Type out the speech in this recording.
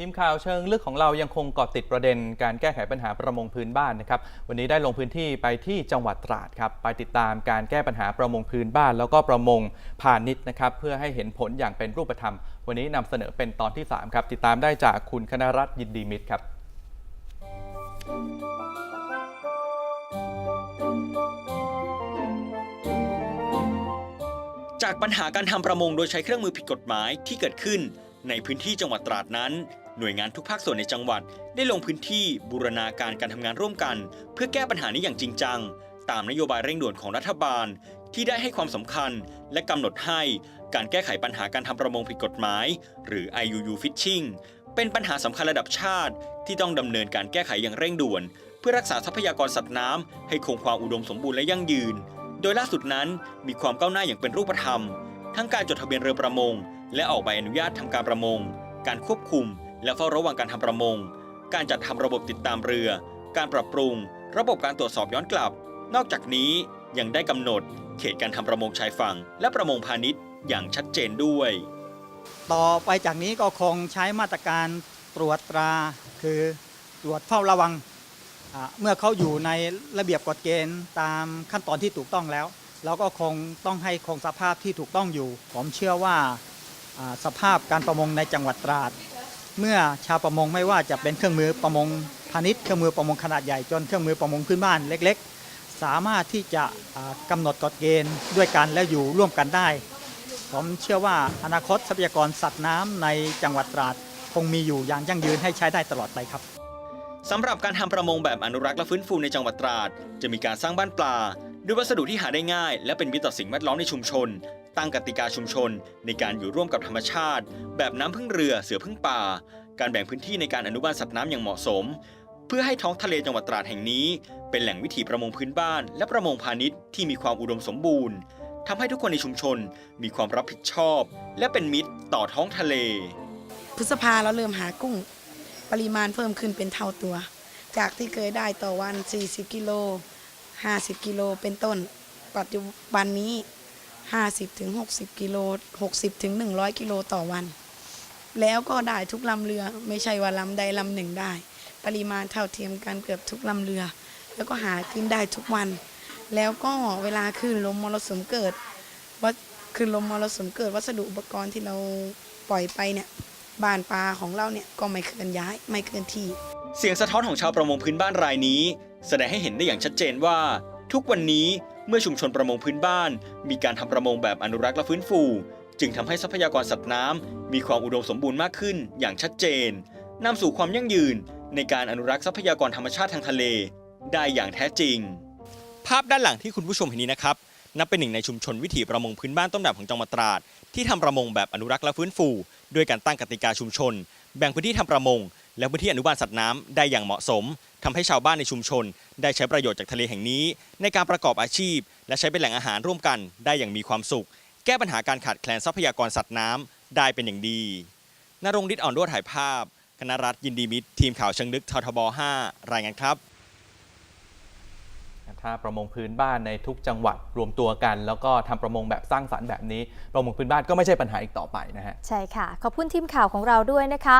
ทีมข่าวเชิงลึกของเรายังคงเกาะติดประเด็นการแก้ไขปัญหาประมงพื้นบ้านนะครับ วันนี้ได้ลงพื้นที่ไปที่จังหวัดตราดครับ ไปติดตามการแก้ปัญหาประมงพื้นบ้าน แล้วก็ประมงพาณิชย์นะครับ เพื่อให้เห็นผลอย่างเป็นรูปธรรม วันนี้นำเสนอเป็นตอนที่ 3 ครับ ติดตามได้จากคุณคณรัตน์ยินดีมิตรครับจากปัญหาการทำประมงโดยใช้เครื่องมือผิดกฎหมายที่เกิดขึ้นในพื้นที่จังหวัดตราดนั้น หน่วยงานทุกภาคส่วนในจังหวัดได้ลงพื้นที่บูรณาการการทำงานร่วมกัน เพื่อแก้ปัญหานี้อย่างจริงจัง ตามนโยบายเร่งด่วนของรัฐบาล ที่ได้ให้ความสำคัญและกำหนดให้การแก้ไขปัญหาการทำประมงผิดกฎหมาย หรือ IUU Fishing เป็นปัญหาสำคัญระดับชาติ ที่ต้องดำเนินการแก้ไขอย่างเร่งด่วน เพื่อรักษาทรัพยากรสัตว์น้ำให้คงความอุดมสมบูรณ์และยั่งยืน โดยล่าสุดนั้นมีความก้าวหน้าอย่างเป็นรูปธรรม ทั้งการจดทะเบียนเรือประมง และออกใบอนุญาตทำการประมง การควบคุม และเฝ้าระวังการทำประมง การจัดทำระบบติดตามเรือ การปรับปรุง ระบบการตรวจสอบย้อนกลับ นอกจากนี้ยังได้กำหนดเขตการทำประมงชายฝั่ง และประมงพาณิชย์อย่างชัดเจนด้วย ต่อไปจากนี้ก็คงใช้มาตรการตรวจตราคือตรวจเฝ้าระวัง เมื่อเขาอยู่ในระเบียบกฎเกณฑ์ตามขั้นตอนที่ถูกต้องแล้ว เราก็คงต้องให้คงสภาพที่ถูกต้องอยู่ ผมเชื่อว่าสภาพการประมงในจังหวัดตราด เมื่อชาวประมงไม่ว่าจะเป็นเครื่องมือประมงพาณิชย์เครื่องมือประมงขนาดใหญ่จนเครื่องมือประมงพื้นบ้านเล็ก ๆ สามารถที่จะอ่ากำหนดกฎเกณฑ์ด้วยกันและอยู่ร่วมกันได้ ผมเชื่อว่าอนาคตทรัพยากรสัตว์น้ำในจังหวัดตราดคงมีอยู่อย่างยั่งยืนให้ใช้ได้ตลอดไปครับสำหรับการทำประมงแบบอนุรักษ์และฟื้นฟูในจังหวัดตราด จะมีการสร้างบ้านปลา ด้วยวัสดุที่หาได้ง่าย และเป็นมิตรต่อสิ่งแวดล้อมในชุมชน ตั้งกติกาชุมชน ในการอยู่ร่วมกับธรรมชาติ แบบน้ำพึ่งเรือเสือพึ่งป่า การแบ่งพื้นที่ในการอนุบาลสัตว์น้ำอย่างเหมาะสม เพื่อให้ท้องทะเลจังหวัดตราดแห่งนี้ เป็นแหล่งวิถีประมงพื้นบ้าน และประมงพาณิชย์ที่มีความอุดมสมบูรณ์ทำให้ทุกคนในชุมชนมีความรับผิดชอบ และเป็นมิตรต่อท้องทะเล พฤษภาเราเริ่มหากุ้ง ปริมาณเพิ่มขึ้นเป็นเท่าตัว จากที่เคยได้ต่อวัน 40 กิโล 50 กิโลเป็นต้น ปัจจุบันนี้ 50ถึง60กิโล60ถึง100 กิโลต่อวัน แล้วก็ได้ทุกลำเรือ ไม่ใช่ว่าลำใดลำหนึ่งได้ ปริมาณเท่าเทียมกันเกือบทุกลำเรือ แล้วก็หาขึ้นได้ทุกวัน แล้วก็เวลาคลื่นลมมรสุมเกิดว่าคลื่นลมมรสุมเกิดวัสดุอุปกรณ์ที่เราปล่อยไปเนี่ยบ้านปลาของเราเนี่ยก็ไม่เคลื่อนย้ายไม่เคลื่อนที่เสียงสะท้อนของชาวประมงพื้นบ้านรายนี้ แสดงให้เห็นได้อย่างชัดเจนว่า ทุกวันนี้ เมื่อชุมชนประมงพื้นบ้าน มีการทำประมงแบบอนุรักษ์และฟื้นฟู จึงทำให้ทรัพยากรสัตว์น้ำมีความอุดมสมบูรณ์มากขึ้นอย่างชัดเจนนำสู่ความยั่งยืนในการอนุรักษ์ทรัพยากรธรรมชาติทางทะเล ได้อย่างแท้จริง ภาพด้านหลังที่คุณผู้ชมเห็นนี้นะครับนับเป็นหนึ่งในชุมชนวิถีประมงพื้นบ้านต้นแบบของจังหวัดตราดที่ทำประมงแบบอนุรักษ์และฟื้นฟู ด้วยการตั้งกติกาชุมชน แบ่งพื้นที่ทำประมง และพื้นที่อนุบาลสัตว์น้ำได้อย่างเหมาะสมทำให้ชาวบ้านในชุมชน ได้ใช้ประโยชน์จากทะเลแห่งนี้ ในการประกอบอาชีพ และใช้เป็นแหล่งอาหารร่วมกันได้อย่างมีความสุข แก้ปัญหาการขาดแคลนทรัพยากรสัตว์น้ำได้เป็นอย่างดีนรงฤทธิ์อ่อนด้วถ่ายภาพคณรัตน์ยินดีมิตรทีมข่าวเชิงลึกททบ 5 รายงานครับถ้าประมงพื้นบ้านในทุกจังหวัดรวมตัวกัน แล้วก็ทำประมงแบบสร้างสรรค์แบบนี้ ประมงพื้นบ้านก็ไม่ใช่ปัญหาอีกต่อไปนะฮะใช่ค่ะ ขอบคุณทีมข่าวของเราด้วยนะคะ